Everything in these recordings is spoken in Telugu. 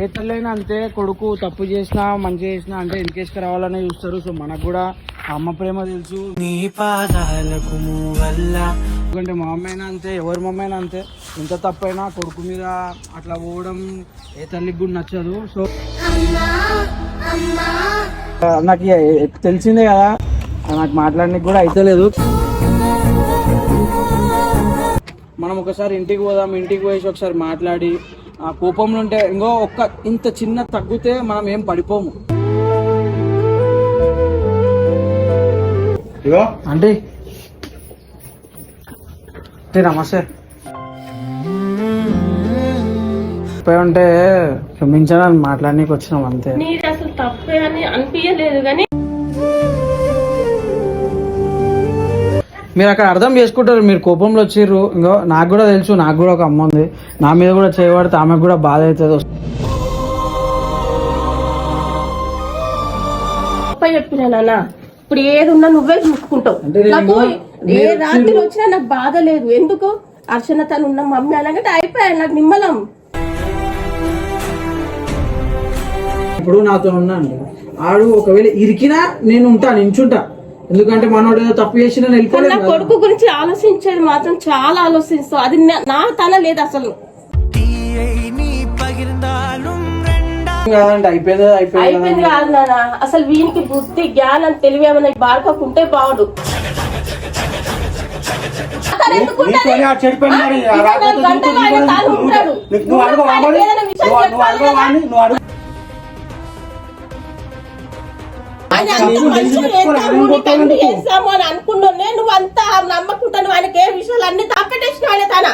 ఏ తల్లైనా అంతే కొడుకు తప్పు చేసినా మంచి చేసినా అంటే వెనకేసుకు రావాలనే చూస్తారు. సో మనకు కూడా అమ్మ ప్రేమ తెలుసు. నీ పాదాలకు ఎందుకంటే మా అమ్మ అయినా అంతే ఎవరి మమ్మ అయినా అంతే. ఎంత తప్పైనా కొడుకు మీద అట్లా పోవడం ఏ తల్లికి కూడా నచ్చదు. సో నాకు తెలిసిందే కదా. నాకు మాట్లాడడానికి కూడా అయితలేదు మనం ఒకసారి ఇంటికి పోదాం ఇంటికి పోయేసి ఒకసారి మాట్లాడి కోపంలో ఉంటే ఇంకో ఒక్క ఇంత చిన్న తగ్గితే మనం ఏం పడిపోము. ఇగో. అంటే అంటే నమస్తే. పోయి ఉంటే క్షమించడానికి మాట్లాడనీకి వచ్చినాం అంతే. అసలు తప్పే అని అనిపించలేదు కానీ మీరు అక్కడ అర్థం చేసుకుంటారు మీరు కోపంలో వచ్చిర్రు. ఇంకో నాకు కూడా తెలుసు నాకు కూడా ఒక అమ్మ ఉంది. నా మీద కూడా చేయబడితే ఆమెకు కూడా బాధ అవుతుంది. చెప్పినా ఇప్పుడు ఏది ఉన్నా నువ్వే చూసుకుంటావు. నాకు ఏ రాత్రి వచ్చినా నాకు బాధ లేదు. ఎందుకు? అర్చన తను ఉన్న మమ్మీ అలాగంటే అయిపోయాయి నాకు నిమ్మలం. ఇప్పుడు నాతో ఉన్నాను. ఆడు ఒకవేళ ఇరికినా నేను ఉంటా నించుంటా. ఎందుకంటే మనోడు ఏదో తప్పు చేసిన నా కొడుకు గురించి ఆలోచించేది మాత్రం చాలా ఆలోచిస్తాం. అది నా తల లేదు అసలు. అయిపోయింది కాదు నాన్న. అసలు వీనికి బుద్ధి జ్ఞానం తెలివి ఏమైనా బారకకుంటే బాగుడు. చెడిపోయినారు చేస్తాము, అని అనుకున్నానే. నువ్వు అంతా నమ్మకుంటాను. ఆయనకి ఏ విషయాలు అన్ని తప్పెట్టేసిన ఆయన తన.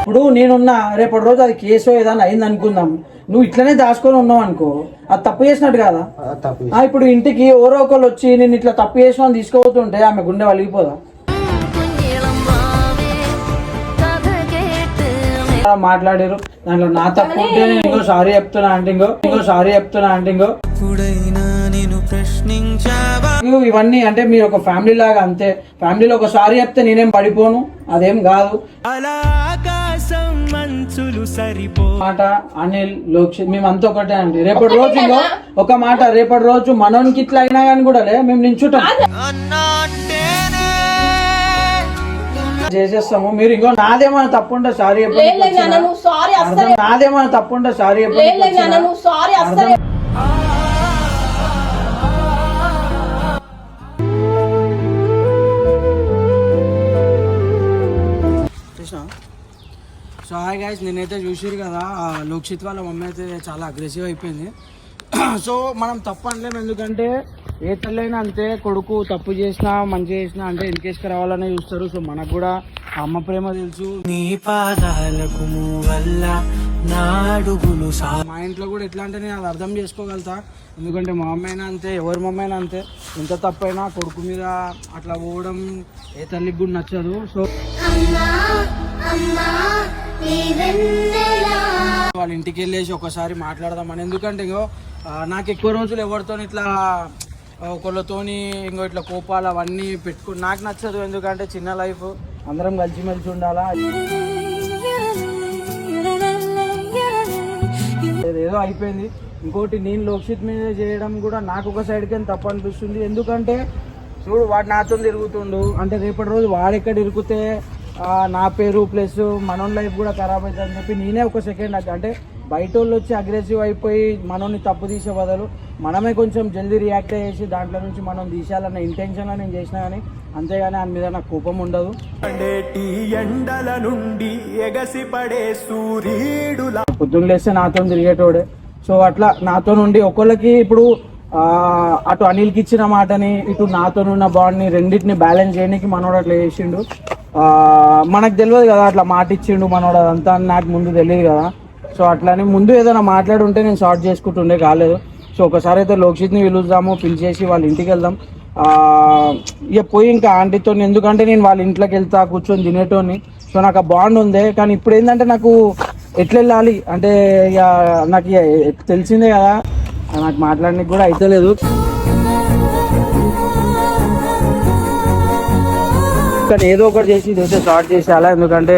ఇప్పుడు నేనున్నా రేపటి రోజు అది కేసు ఏదైనా అయింది అనుకుందాం. నువ్వు ఇట్లనే దాచుకొని ఉన్నావు అనుకో అది తప్పు చేసినట్టు కదా? తప్పు ఆ, ఇప్పుడు ఇంటికి ఎవరో ఒకళ్ళు వచ్చి నేను ఇట్లా తప్పు చేసిన తీసుకుపోతుంటే ఆమె గుండె వలిగిపోదా? మాట్లాడారు. దాంట్లో నా తప్పు ఉంటే నేను ఇంకో సారీ చెప్తున్నా అంటే ఇంకో ఇంకో సారీ చెప్తున్నా అంటే ఇంకో. ఇవన్నీ అంటే మీరు ఒక ఫ్యామిలీ లాగా అంతే. ఫ్యామిలీలో ఒక సారీ చెప్తే నేనేం పడిపోను? అదేం కాదు. మాట అనిల్ లోక్షిత్ మేము అంతా ఒకటే అండి. రేపటి రోజు ఒక మాట రేపటి రోజు మనోనికి ఇట్లా అయినా కానీ కూడా లే మేము నించుంటాం. చేసేస్తాము. మీరు ఇంకో నాదేమైనా నాన్న నువ్వు సారీ అస్సలు నాదేమైనా నాన్న నువ్వు సారీ సో హాయ్ గైస్ నేనైతే చూసిరు కదా ఆ లోక్షిత్ వాళ్ళ మమ్మీ అయితే చాలా అగ్రెసివ్ అయిపోయింది. సో మనం తప్పు అనలేము ఎందుకంటే ఏ తల్లైనా అంతే కొడుకు తప్పు చేసినా మంచి చేసినా అంటే వెనకేసుకు రావాలనే చూస్తారు. సో మనకు కూడా అమ్మ ప్రేమ తెలుసు. నీ పాదాలకు వల్ల నా అడుగులు సా మా ఇంట్లో కూడా ఎట్లా అంటే నేను అది అర్థం చేసుకోగలుగుతా. ఎందుకంటే మా అమ్మ అయినా అంతే ఎవరి మమ్మ అయినా అంతే. ఎంత తప్పైనా కొడుకు మీద అట్లా పోవడం ఏ తల్లికి కూడా నచ్చదు. సో వాళ్ళ ఇంటికి వెళ్ళేసి ఒకసారి మాట్లాడదామని. ఎందుకంటే ఇంకో నాకు ఎక్కువ రోజులు ఎవరితో ఇట్లా ఒకళ్ళతోని ఇంకో ఇట్లా కోపాలు అవన్నీ పెట్టుకుని నాకు నచ్చదు. ఎందుకంటే చిన్న లైఫ్ అందరం కలిసిమెలిసి ఉండాలా? ఏదో అయిపోయింది. ఇంకోటి నేను లోక్షిత్ మీద చేయడం కూడా నాకు ఒక సైడ్కి తప్పు అనిపిస్తుంది. ఎందుకంటే చూడు వాడు నాతో తిరుగుతుండు. అంటే రేపటి రోజు వాడెక్కడ ఎక్కడ ఇరికితే నా పేరు ప్లస్ మనోన్ లైఫ్ కూడా ఖరాబ్ అవుతుంది అని చెప్పి నేనే ఒక సెకండ్ అంటే బయట వాళ్ళు వచ్చి అగ్రెసివ్ అయిపోయి మనోని తప్పు తీసే బదులు మనమే కొంచెం జల్దీ రియాక్ట్ అయ్యేసి దాంట్లో నుంచి మనం తీసేయాలన్న ఇంటెన్షన్లో నేను చేసినా కానీ అంతేగాని ఆయన మీద నాకు కోపం ఉండదు. ఎండల నుండి పొద్దున్న లేస్తే నాతో తిరిగేటోడే. సో అట్లా నాతో నుండి ఒకళ్ళకి ఇప్పుడు అటు అనిల్కి ఇచ్చిన మాటని ఇటు నాతో ఉన్న బాండ్ని రెండింటిని బ్యాలెన్స్ చేయడానికి మనోడు అట్లా చేసిండు. మనకు తెలియదు కదా అట్లా మాట ఇచ్చిండు మనోడు అదంతా అని నాకు ముందు తెలియదు కదా. సో అట్లానే ముందు ఏదైనా మాట్లాడుంటే నేను షార్ట్ చేసుకుంటుండే కాలేదు. సో ఒకసారి అయితే లోక్షిత్ని పిలుద్దాము పిలిచేసి వాళ్ళ ఇంటికి వెళ్దాం. ఇక పోయి ఇంకా ఆంటీతో ఎందుకంటే నేను వాళ్ళ ఇంట్లోకి వెళ్తా కూర్చొని తినేటోని సో నాకు ఆ బాండ్ ఉంది కానీ ఇప్పుడు ఏంటంటే నాకు ఎట్లా వెళ్ళాలి అంటే ఇక నాకు తెలిసిందే కదా నాకు మాట్లాడడానికి కూడా అయితలేదు కానీ ఏదో ఒకటి చేసి ఇదైతే స్టార్ట్ చేసేయాలా ఎందుకంటే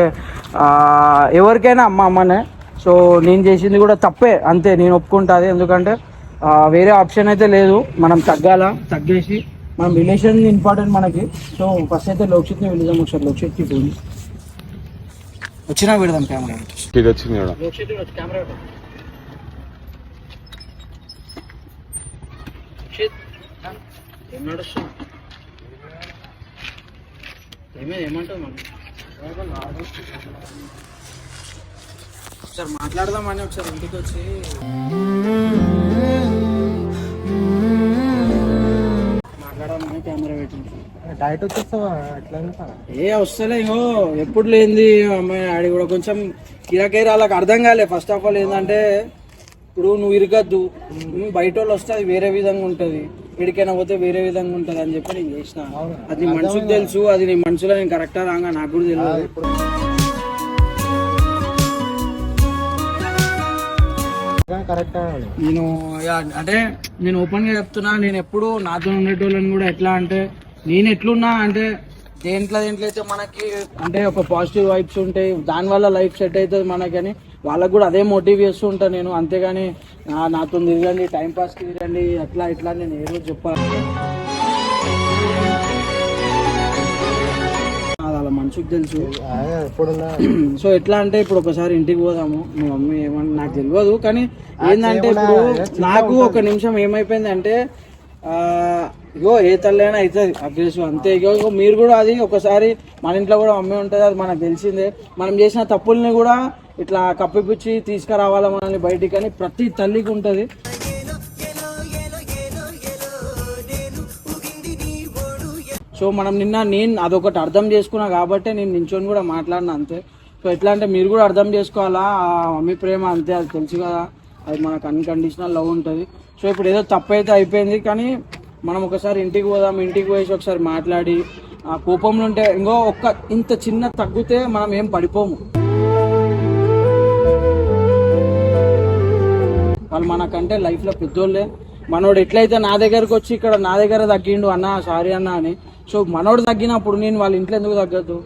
ఎవరికైనా అమ్మ అమ్మనే. సో నేను చేసింది కూడా తప్పే అంతే నేను ఒప్పుకుంటాది ఎందుకంటే వేరే ఆప్షన్ అయితే లేదు. మనం తగ్గాల? తగ్గేసి. మనం రిలేషన్ ఇంపార్టెంట్ మనకి. సో ఫస్ట్ అయితే లోక్షిత్ని వెళ్దాం ఒకసారి. లోక్షిత్కి ఫోన్ వచ్చినా పెడదాం కెమెరా ఇది వచ్చింది లోక్షిత్ కెమెరా ఏం నడుస్తుంది? ఏమే ఏమంటావు మనం ఒకసారి మాట్లాడదామని ఒకసారి ఇంటికి వచ్చి. మాట్లాడదామని కెమెరా పెట్టింది. డైట్ వచ్చేస్తావా? ఎట్లా ఏ వస్తలే ఇంకో ఎప్పుడు లేనిది అమ్మాయి ఆడి కూడా కొంచెం కిరాకేర వాళ్ళకి అర్థం కాలే. ఫస్ట్ ఆఫ్ ఆల్ ఏంటంటే ఇప్పుడు నువ్వు ఇరగద్దు. నువ్వు బయట వాళ్ళు వస్తే అది వేరే విధంగా ఉంటది. ఎడికైనా పోతే వేరే విధంగా ఉంటది అని చెప్పి నేను చేసిన. అది మనసుకు తెలుసు అది నీ మనసులో నేను కరెక్టా రాగా నాకు కూడా తెలియదు. నేను యా, అంటే నేను ఓపెన్గా చెప్తున్నా నేను ఎప్పుడు నాతో ఉండేటోళ్ళని కూడా ఎట్లా అంటే నేను ఎట్లున్నా అంటే దేంట్లో దేంట్లో అయితే మనకి అంటే ఒక పాజిటివ్ వైబ్స్ ఉంటాయి దానివల్ల లైఫ్ సెట్ అవుతుంది మనకని. వాళ్ళకు కూడా అదే మోటివ్ చేస్తూ ఉంటాను నేను. అంతేగాని "నా- నాతో తిరగండి టైం పాస్ తిరగండి అట్లా ఇట్లా నేను ఏ రోజు వాళ్ళ మనసుకు తెలుసు. సో ఎట్లా అంటే ఇప్పుడు ఒకసారి ఇంటికి పోదాము. మీ మమ్మీ ఏమన్నా నాకు తెలియదు కానీ ఏంటంటే ఇప్పుడు నాకు ఒక నిమిషం ఏమైపోయింది అంటే ఇగో ఏ తల్లైనా అవుతుంది అగ్రెసివ్ అంతే. ఇగో ఇగో మీరు కూడా అది ఒకసారి మన ఇంట్లో కూడా మమ్మీ ఉంటుంది అది మనకు తెలిసిందే. మనం చేసిన తప్పుల్ని కూడా ఇట్లా కప్పిపుచ్చి తీసుకురావాలా మనల్ని బయటికి అని ప్రతి తల్లికి ఉంటుంది. సో మనం నిన్న నేను అదొకటి అర్థం చేసుకున్నా కాబట్టి నేను నించొని కూడా మాట్లాడినా అంతే. సో ఎట్లా అంటే మీరు కూడా అర్థం చేసుకోవాలా? ఆ మమ్మీ ప్రేమ అంతే అది తెలుసు కదా. అది మనకు అన్కండిషనల్ లవ్ ఉంటుంది. సో ఇప్పుడు ఏదో తప్పు అయితే అయిపోయింది కానీ మనం ఒకసారి ఇంటికి పోదాం ఇంటికి పోయేసి ఒకసారి మాట్లాడి ఆ కోపంలో ఉంటే ఇంకో ఒక్క ఇంత చిన్న తగ్గితే మనం ఏం పడిపోము. వాళ్ళు మనకంటే లైఫ్లో పెద్దోళ్ళే. మనోడు ఎట్లయితే నా దగ్గరకు వచ్చి ఇక్కడ నా దగ్గర తగ్గిండు అన్న సారీ అన్న అని. సో మనోడు తగ్గినప్పుడు నేను వాళ్ళ ఇంట్లో ఎందుకు తగ్గద్దు?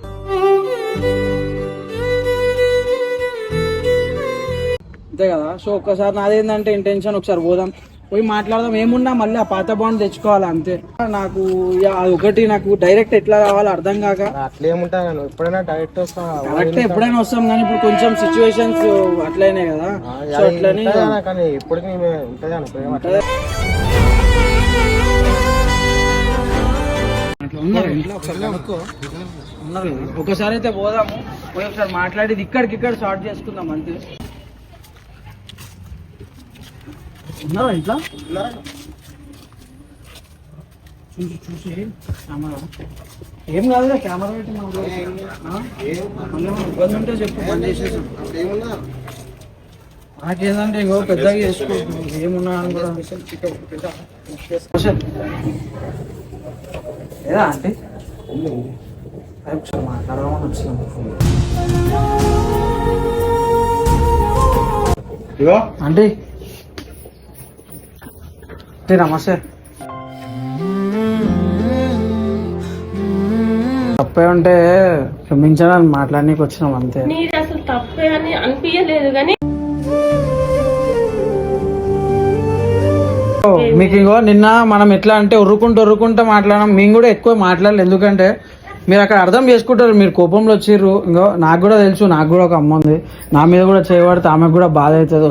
అంతే కదా? సో ఒక్కసారి నాదేంటంటే ఇంటెన్షన్ ఒకసారి పోదాం. పోయి మాట్లాడదాం ఏమున్నా మళ్ళీ ఆ పాత బాండ్ తెచ్చుకోవాలి అంతే. నాకు ఇక అది ఒకటి నాకు డైరెక్ట్ ఎట్లా రావాలో అర్థం కాక. అట్లా ఏముంటా నేను ఎప్పుడైనా డైరెక్ట్ వస్తావా కరెక్ట్ ఎప్పుడైనా వస్తాం కానీ ఇప్పుడు కొంచెం సిచ్యువేషన్స్ అట్లనే కదా. సో అట్లని కానీ ఇప్పటికి ఉంటుంది అని ప్రేమ అట్లా. ఉన్నారు? ఇంట్లో ఒకసారి ఉన్నారు అయితే పోదాము. పోయి ఒకసారి మాట్లాడి ఇక్కడికి ఇక్కడ షార్ట్ చేసుకుందాం అంతే. ఉన్నారా ఇంట్లో? చూసి చూసి. కెమెరా. ఏం కాదులే కెమెరా పెట్టి? మళ్ళీ ఏమైనా ఇబ్బంది ఉంటే చెప్పు. బంద్ చేసేసాం? నాకేందంటే ఇంకో పెద్దగా చేసుకో. ఏమున్నా అని కూడా. క్వశ్చన్ ఏదా అంటే అరే ఒకసారి మాట్లాడదామని వచ్చినాం. ఇగో. అంటే అంటే నమస్తే తప్పే ఉంటే క్షమించడానికి మాట్లాడనీకి వచ్చినాం అంతే. నీది అసలు తప్పే అని అనిపించలేదు కానీ మీకు ఇంకో నిన్న మనం ఎట్లా అంటే ఉరుకుంటూ ఉరుకుంటూ మాట్లాడడం మేము కూడా ఎక్కువ మాట్లాడలేదు. ఎందుకంటే మీరు అక్కడ అర్థం చేసుకుంటారు. మీరు కోపంలో వచ్చిర్రు. ఇంకో నాకు కూడా తెలుసు. నాకు కూడా ఒక అమ్మ ఉంది. నా మీద కూడా చేయబడితే ఆమెకు కూడా బాధ అవుతుంది.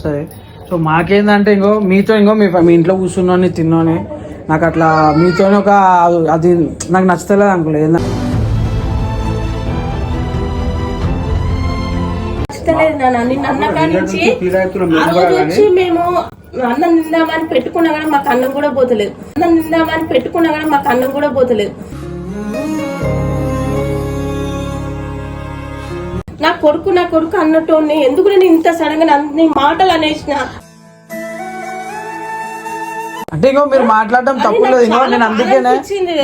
వస్తుంది సో మాకేందంటే ఇంకో మీతో ఇంకో మీ మీ ఇంట్లో కూర్చున్నాను తిన్నాను నాకు అట్లా మీతోనే ఒక అది నాకు నచ్చలేదు అనుకోలేదు నిన్న. అన్న కాడి మేము తిందామని పెట్టుకున్నా కానీ మాకు అన్నం కూడా పోతలేదు. అన్నం తిందామని పెట్టుకున్నా కానీ మాకు అన్నం కూడా పోతలేదు. నా కొడుకు నా కొడుకు అన్నట్టు ఎందుకు నేను ఇంత సడన్గా అన్ని మాటలు అనేసిన? అంటే ఇంకో మీరు మాట్లాడడం తప్పులేదు ఇంకో నేను అందుకేనే?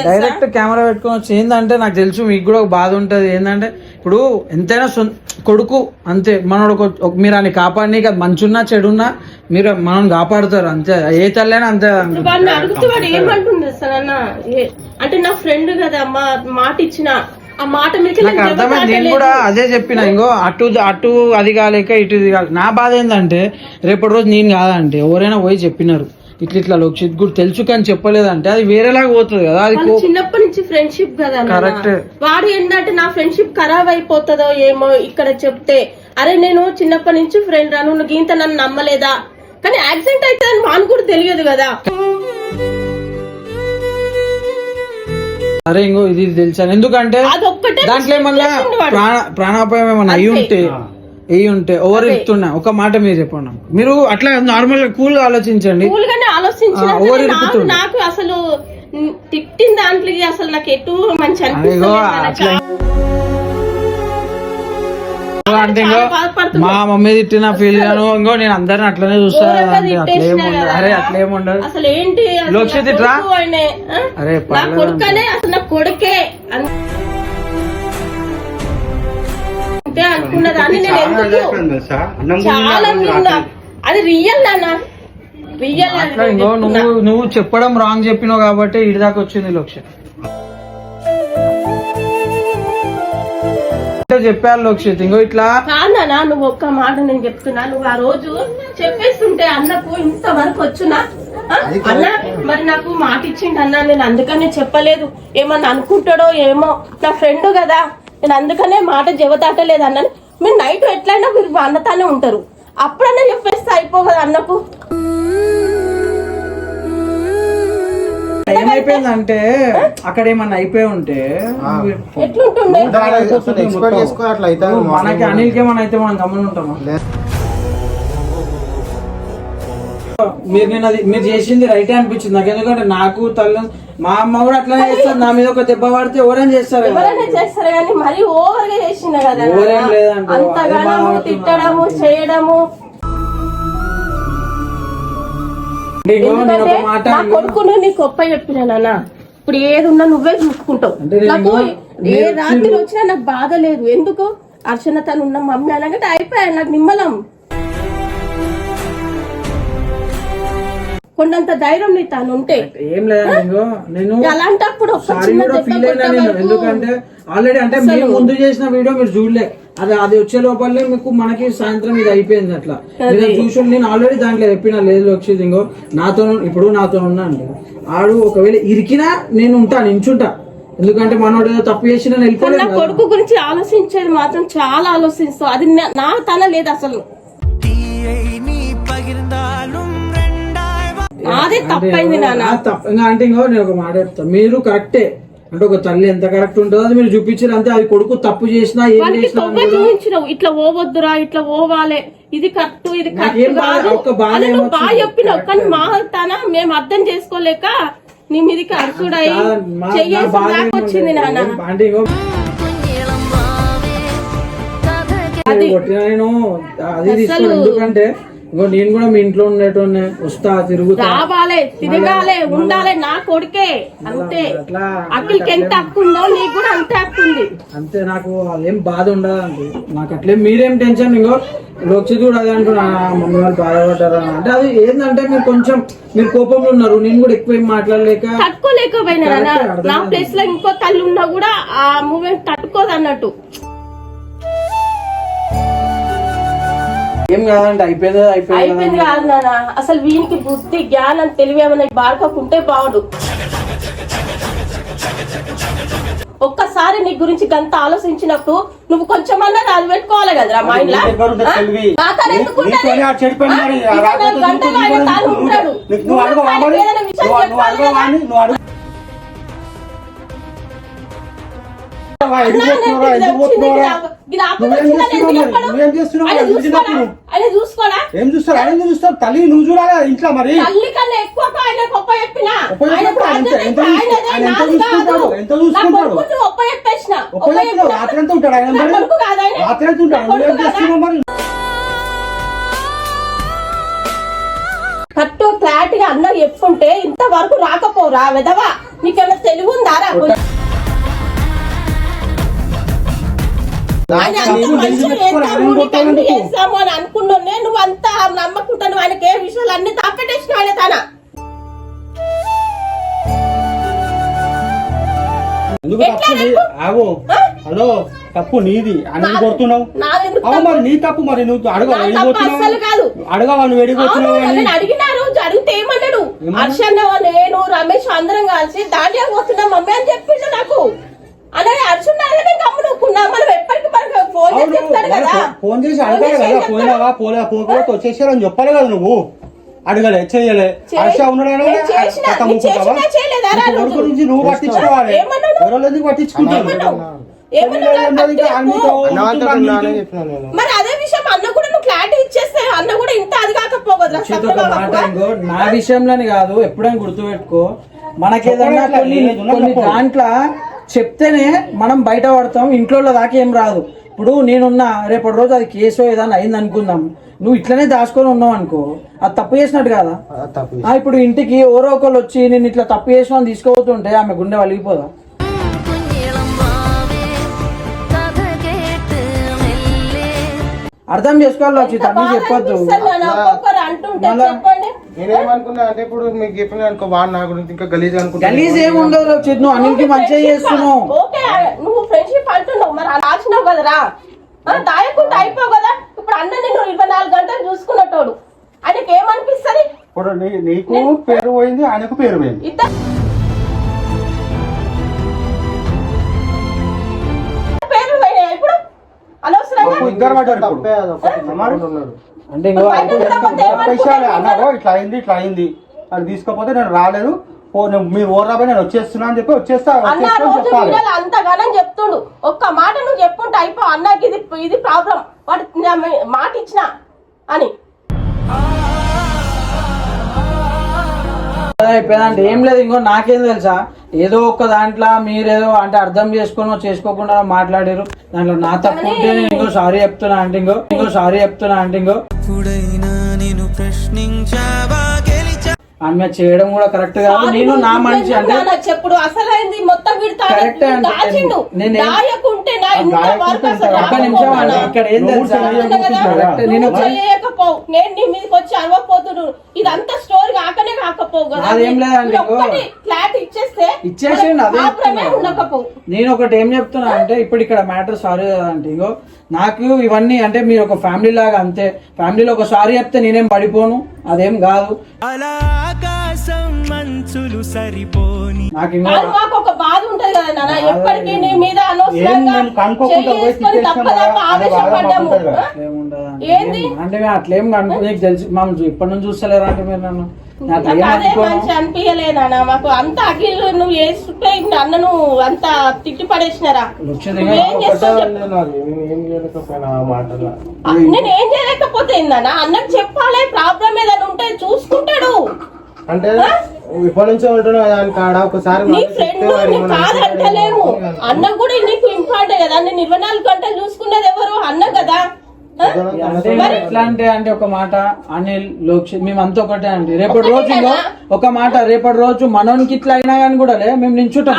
డైరెక్ట్ కెమెరా పెట్టుకొని వచ్చి ఏంటంటే నాకు తెలుసు మీకు కూడా ఒక బాధ ఉంటుంది. ఏంటంటే ఇప్పుడు ఎంతైనా కొడుకు అంతే. మనోడు మీరు అని కాపాడి మంచున్నా చెడున్నా మీరు మనం కాపాడుతారు. అంతే. ఏ తల్లైనా అంతే ఇప్పుడు వాడిని అడుగుతూ వాడు ఏమంటుంది సార్ అన్న ఏ- అంటే నా ఫ్రెండ్ కదా మా మాట ఇచ్చిన ఆ మాట నాకు అర్థమైంది. నేను కూడా అదే చెప్పిన ఇంకో అటు అటు అది కాలేక ఇటు ఇది కాలేక. నా బాధ ఏంటంటే రేపటి రోజు నేను కాదంటే ఎవరైనా పోయి చెప్పినారు. ఇట్లా ఇట్లా లోక్షిత్ కూడా తెలుసు కానీ చెప్పలేదంటే అది వేరేలాగా పోతుంది కదా అది వాళ్ళు చిన్నప్పటి నుంచి ఫ్రెండ్షిప్ కదా నాన్న. Correct. వాడు ఏంటంటే నా ఫ్రెండ్షిప్ ఖరాబ్ అయిపోతుందో ఏమో ఇక్కడ చెప్తే అరే నేను చిన్నప్పటి నుంచి ఫ్రెండ్ రా నువ్వు గీంత నన్ను నమ్మలేదా? కానీ యాక్సిడెంట్ అయితే అని వానికి కూడా తెలియదు కదా. అరే ఇంకో ఇది తెలుసాను ఎందుకంటే దాంట్లో ఏమన్నా. ప్రాణ ప్రాణాపాయం ఏమన్నా అయి ఉంటే అయి ఉంటే ఎవరు ఇస్తున్నా ఒక మాట మీరు చెప్పండి. మీరు అట్లా నార్మల్గా కూల్గా ఆలోచించండి ఓవర్ నాకు ఇరుకుతుండు. నాకు అసలు తిట్టిన దాంట్లోకి అసలు నాకు ఎటు మంచి అట్లా అంటే ఇంకో. మా మమ్మీ తిట్టిన ఫీల్ గాను ఇంకో నేను అందరిని అట్లనే చూస్తా ఘోరంగా అంటే అట్లా. అరే అట్లా ఏముండదు అసలు ఏంటి ఆ? అరే కొడుకనే అసలు కొడుకే అన్- అంటే అనుకున్న దాన్ని నేను ఎందుకు చాలా విన్నా అది రియల్ నాన్న. రియల్ అట్లా ఇంకో నువ్వు నువ్వు చెప్పడం రాంగ్ చెప్పినావు కాబట్టి ఇటు దాకా వచ్చింది లోక్ష. చెప్పారు లోక్షిత్. ఇంకో ఇట్లా? కాదనా నువ్వు ఒక్క మాట నేను చెప్తున్నా. నువ్వు ఆ రోజు చెప్పేస్తుంటే అన్నకు ఇంతవరకు వచ్చునా? అన్న మరి నాకు మాట ఇచ్చిండు అన్న నేను అందుకనే చెప్పలేదు. ఏమన్నా అనుకుంటాడో ఏమో. నా ఫ్రెండ్ కదా నేను అందుకనే మాట జవదాటలేదు అన్నాను. మీరు నైట్ ఎట్లయినా మీరు అన్నతానే ఉంటారు. అప్పుడన్నా చెప్పేస్తే అయిపోగదు అన్నకు. ఏమైపోయిందంటే అక్కడ ఏమన్నా అయిపోయి ఉంటే అట్లా మనకి అనిల్కి ఏమన్నా అయితే మనం గమని ఉంటామా? మీరు నేను అది మీరు చేసింది రైటే అనిపించింది నాకు ఎందుకంటే నాకు తల్లి మా అమ్మ కూడా అట్లనే చేస్తారు నా మీద ఒక దెబ్బ పడితే ఎవరైనా చేస్తారు చేస్తారు కానీ మరీ ఓవర్గా చేసిన కదా లేదంటే, తిట్టడము చేయడము ఎందుకంటే నా కొడుకును నీకు ఒప్ప చెప్పిన నాన్న. ఇప్పుడు ఏదున్నా నువ్వే చూసుకుంటావు. నాకు ఏ రాత్రి వచ్చినా నాకు బాధ లేదు. ఎందుకు? అర్చన తను ఉన్న మమ్మీ అనగానే అయిపోయా నాకు నిమ్మలం. కొండంత ధైర్యం నీ తను ఉంటే. ఏం ఇంకో నేను అలాంటప్పుడు ఒక సారీ చిన్న దెబ్బ ఎందుకంటే ఆల్రెడీ అంటే మీరు ముందు చేసిన వీడియో మీరు చూడలే. అది అది వచ్చే లోపలే మీకు మనకి సాయంత్రం ఇది అయిపోయింది అట్లా. నేను నేను ఆల్రెడీ దాంట్లో చెప్పిన లేదు వచ్చేది నాతో ఇప్పుడు నాతో ఉన్నా అండి. ఆడు ఒకవేళ ఇరికినా నేను ఉంటాను ఇంచుంటా ఎందుకంటే మనోడు ఏదో తప్పు చేసిన కొడుకు గురించి ఆలోచించేది మాత్రం చాలా ఆలోచిస్తాం. అది నా తన లేదు అసలు. అదే తప్పైంది అంటే ఇంకో నేను ఒక మాట చెప్తాను మీరు కరెక్టే. అంటే ఒక తల్లి ఎంత కరెక్ట్ ఉంటుందో అది మీరు చూపించారు అంతే. అది కొడుకు తప్పు చేసినా ఏం చేసినా చూపించినావు. ఇట్లా ఓవద్దురా ఇట్లా ఓవాలే ఇది కరెక్ట్ ఇది కరెక్ట్ కాదు. అని నువ్వు? బాగా చెప్పినావు. కానీ మా తన మేము అర్థం చేసుకోలేక నీ మీదకి అరుచుడై? వచ్చింది నాన్న. అది నేను అది ఎందుకంటే ఇంకో నేను కూడా మీ ఇంట్లో ఉండేటోనే వస్తా తిరుగుతా. రావాలే తిరగాలే ఉండాలే నా కొడుకే అంతే. అఖిల్కి ఎంత హక్కు ఉందో నీకు కూడా అంతే హక్కు ఉంది. అంతే నాకు అదేం బాధ ఉండదు అండి నాకు అట్లే మీరేం టెన్షన్ ఇంకో లోక్షిత్ కూడా అదే అంటున్నా "ఆ, మమ్మీ వాళ్ళు బాధపడ్డారు అని." అంటే అది ఏంటంటే మీరు కొంచెం మీరు కోపంలో ఉన్నారు నేను కూడా ఎక్కువ ఏం మాట్లాడలేక. తట్టుకోలేకపోయినా. నా ప్లేస్లో ఇంకో తల్లి ఉన్నా కూడా ఆ మూమెంట్ తట్టుకోదు అన్నట్టు ఏం కాదండి అయిపోయింది అయిపోయింది కాదు నాన్న. అసలు వీనికి బుద్ధి జ్ఞానం తెలివి ఏమైనా బారకకుంటే బాగుడు. ఒక్కసారి నీ గురించి గంత ఆలోచించినప్పుడు నువ్వు కొంచెమన్నా అది పెట్టుకోవాలి కదరా మా ఇంట్లో ఎందుకు గంటలు ఆయన తాను ఉంటాడు. ఏం చూస్తారు ఆయన చూస్తారు తల్లి నువ్వు చూడాలి? ఇంట్లో మరి? ఎంత- చూసుకుంటాడు? చూసుకుంటాడు? రాత్రి ఉంటాడు ఆయన. రాత్రి ఉంటాడు. నువ్వేం చేస్తున్నావు మరి? కట్టు క్లారిటీగా అన్న చెప్పుంటే ఇంతవరకు రాకపోరా వెదవా నీకేమైనా తెలివి ఉందారా చేస్తాము, అన్ని అని అనుకున్నానే నువ్వు అంతా నమ్మకుంటా నువ్వు ఆయనకి ఏ విషయాలు అన్ని ఆయన తన. హలో తప్పు నీది. అని కొడుతున్నావు? మరి నీ తప్పు మరి నువ్వు అస్సలు కాదు. అడగవా నువ్వు ఎడికి అవును, పోతున్నావు అని? నన్ను అడిగిన రోజు అడిగితే ఏమన్నాడు? హర్షన్న నేను రమేష్ అందరం కలిసి దాంట్లో పోతున్నాం మమ్మీ అని చెప్పిండు నాకు. అలాగే హర్షున్నారని గమ్మునుకున్నా మనం ఎప్పటికి మనకు ఫోన్ చేసి చెప్తాడు కదా. ఫోన్ చేసి అడగాలి కదా. పోయినావా పోలే పోకపోతే వచ్చేసారని చెప్పాలి కదా నువ్వు. అడగలే చేయలే. హర్ష ఉన్నాడు నేను చేసిన- కథ నేను ముక్కుతావా? చేసినా చేయలేదా? రా నీ కొడుకు రోజు? గురించి నువ్వు పట్టించుకోవాలి? ఏమన్నాడు? ఎవరో ఎందుకు పట్టించుకుంటావు? మరి అదే విషయం అన్న కూడా నువ్వు క్లారిటీ ఇచ్చేస్తే అన్న కూడా ఇంత అది ఇంకో నా విషయంలోని కాదు ఎప్పుడైనా గుర్తుపెట్టుకో. మనకేదన్నా కొన్ని. దాంట్లో చెప్తేనే మనం బయట పడతాం ఇంట్లో దాకా ఏం రాదు. ఇప్పుడు నేనున్నా రేపటి రోజు అది కేసు ఏదైనా అయింది అనుకుందాం. నువ్వు ఇట్లనే దాచుకొని ఉన్నావు అనుకో అది తప్పు చేసినట్టు కదా? ఇప్పుడు ఇంటికి ఎవరో ఒకళ్ళు వచ్చి నేను ఇట్లా తప్పు చేసిన తీసుకుపోతుంటే ఆమె గుండె వలిగిపోదా? అర్థం చేసుకోవాలి వచ్చి తను చెప్పొద్దు. నేనేమనుకున్నా అంటే ఇప్పుడు మీకు చెప్పిన అనుకో వాడు నా గురించి ఇంకా గలీజ్ అనుకుంటా గలీజ్ ఏమి ఉండదు వచ్చింది నువ్వు అన్నింటికి మంచిగా చేస్తున్నావు. ఓకే నువ్వు ఫ్రెండ్షిప్ అంటున్నావు మరి అలా రాసినావు కదరా? ఆ, దాయకుండా అయిపోవు కదా? ఇప్పుడు అన్న నిన్ను ఇరవై నాలుగు గంటలు చూసుకున్నట్టోడు ఆయనకి ఏమనిపిస్తుంది ఇప్పుడు నీకు పేరు పోయింది ఆయనకు పేరు పోయింది. ఇద్దరు అంటే అన్నారో? ఇట్లా అయింది ఇట్లా అయింది. అది తీసుకోపోతే నేను రాలేదు. మీరు ఓర్రాబోయి నేను వచ్చేస్తున్నా అని చెప్పి వచ్చేస్తా అంతగానం చెప్తుండు. ఒక్క మాట నువ్వు చెప్పుంటే అయిపో అన్నకి ఇది ఇది ప్రాబ్లం. వాడు మాట ఇచ్చిన అయిపోయిందంటే ఏం లేదు ఇంకో నాకేం తెలుసా? ఏదో ఒక్క దాంట్లో మీరేదో అంటే అర్థం చేసుకుని చేసుకోకుండా మాట్లాడారు. దాంట్లో నా తప్పు ఉంటే నేను ఇంకో సారీ చెప్తున్నా అంటే ఇంకో ఇంకో సారీ చెప్తున్నా అంటే ఇంకో. నేను ప్రశ్నించావా? ఆమె చేయడం కూడా కరెక్ట్ కాదు. నేను నా మనిషి అంటే చెప్పుడు అసలైంది మొత్తం దాచిండు. నేను- ఒక్క నిమిషం ఇక్కడ ఏం తెలుసా. నేను నేను నీ మీదకి వచ్చి అరవపోతుడు ఇదంతా స్టోరీ కాకనే కాకపోవు కదా. అదేం లేదండి, ఫ్లాట్ ఇచ్చేస్తే ఇచ్చేసేయండి, అదే నేను ఒకటి ఏం చెప్తున్నా అంటే ఇప్పుడు ఇక్కడ మ్యాటర్ సారీ కదా అంటే ఇగో నాకు ఇవన్నీ అంటే మీరు ఒక ఫ్యామిలీ లాగా అంతే. ఫ్యామిలీలో ఒక సారీ చెప్తే నేనేం పడిపోను? అదేం కాదు. అలా ఆకాశం మంచులు సరిపోని నాకు ఇంకో కానీ మాకు ఒక బాధ ఉంటది కదా నాన్న. ఎప్పటికీ నీ మీద ఏం అనవసరంగా నేను కనుక్కోకుండా పోయి కదా, అది బాధ ఆవేశపడ్డాము. ఏంది? అంటే మేము అట్లేం కనుక్కో నీకు తెలిసి మమ్మల్ని ఇప్పటి నుంచి చూస్తలేరా అంటే మీరు నన్ను? అదే మంచి అనిపించలేనా మాకు అంత అఖిల్ నువ్వు వేసుకుంటే అన్నను అంత తిట్టి పడేసినారా? నువ్వేం చేస్తావు. నేను ఏం చేయలేకపోతే ఏందన్నా? అన్నకు చెప్పాలి ప్రాబ్లం ఏదైనా ఉంటే చూసుకుంటాడు. అంటే ఇప్పటి నుంచే కాడ ఒకసారి నీ ఫ్రెండ్ చెప్తే వాడు నీ ఏమన్నా కాదు అనుకుంటాడేమో. అంటలేము. అని అన్న కూడా నీకు ఇంపార్టెంట్ కదా? నేను ఇరవై నాలుగు గంటలు చూసుకునేది ఎవరు? అన్న కదా. ఎట్లా అంటే అంటే ఒక మాట అనిల్ లోక్షిత్ మేమంతా ఒకటే అండి. రేపటి రోజు? ఒక మాట రేపటి రోజు మనోనికి ఇట్లా అయినా కానీ కూడా లే మేము నించుంటాం.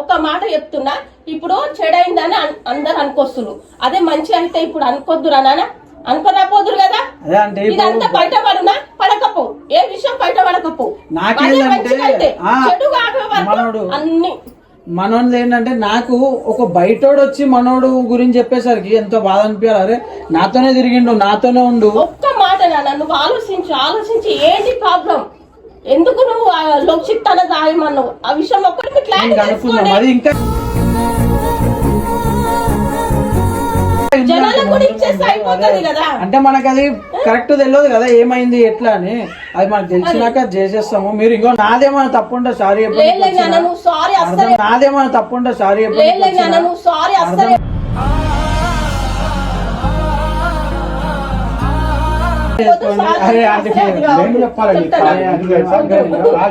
ఒక మాట చెప్తున్నా. ఇప్పుడు చెడైందని అందరు అనుకొస్తున్నారు అదే మంచి అయితే ఇప్పుడు అనుకోద్దురా నాన్న? అనుకోరాపోదురు కదా? అదే అంటే ఇదంతా బయట పడునా పడకపో. ఏ విషయం బయట పడకపో చెడు. అన్ని మనోళ్ళు ఏంటంటే నాకు ఒక బయటోడు వచ్చి మనోడు గురించి చెప్పేసరికి ఎంతో బాధ అనిపించాలి. అరే నాతోనే తిరిగిండు నాతోనే ఉండు. ఒక్క మాట నాన్న నువ్వు ఆలోచించు ఆలోచించి ఏంటి ప్రాబ్లం ఎందుకు నువ్వు ఆ లోక్షిత్ తన దాయమన్నావు ఆ విషయం ఒక్కటి క్లారిటీ ఇంకా అంటే మనకు అది కరెక్ట్ తెలియదు కదా ఏమైంది ఎట్లా అని. అది మనకు తెలిసినాక చేసేస్తాము. మీరు ఇంకో నాదేమైనా తప్పుంటే సారీ అస్సలే నాదేమైనా తప్పుంటే సారీ లేదు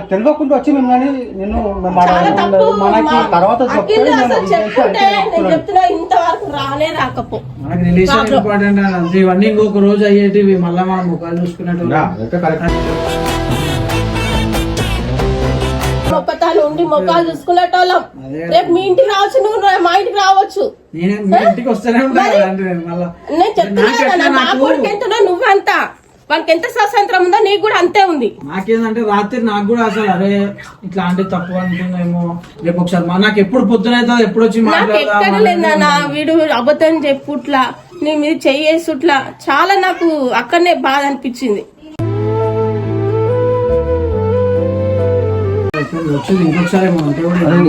తెలియకుండా వచ్చి మేము కానీ నిన్ను మేము చాలా తప్పు మనకి తర్వాత మనకి రిలేషన్ ఇంపార్టెంట్ ఇవన్నీ ఇంకొక రోజు అయ్యేటివి మళ్ళీ. మనం ముఖాలు చూసుకున్నట్టు ఉండి మొక్కలు చూసుకునేటోళ్ళం రేపు మీ ఇంటికి రావచ్చు నువ్వు మా ఇంటికి రావచ్చు నేను చెప్తున్నా నా కొడుకు నువ్వెంత. వానికి ఎంత స్వాతంత్రం ఉందో నీకు కూడా అంతే ఉంది. నాకేందంటే రాత్రి నాకు కూడా అసలు అరే ఇట్లా అంటే తప్పు అనుకుందేమో. రేపు ఒకసారి మా- నాకు ఎప్పుడు పొద్దున అవుతుంది ఎప్పుడు వచ్చి నాకు ఎక్కడ నా వీడు అబద్ధం చెప్పుట్లా నీ మీద చెయ్యేసుట్లా చాలా నాకు అక్కడనే బాధ అనిపించింది.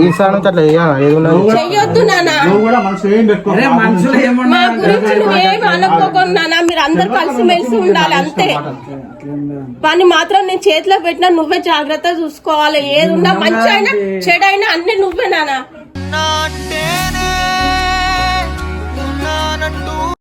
ఈసారి నుంచి అట్లా చేయాలి? ఏది నానా అనుకోకుండా నానా ఉండాలి అంతే. పని మాత్రం నేను చేతిలో పెట్టినా నువ్వే జాగ్రత్త చూసుకోవాలి. ఏది ఉన్నా మంచి అయినా చెడైనా అన్ని నువ్వే నానా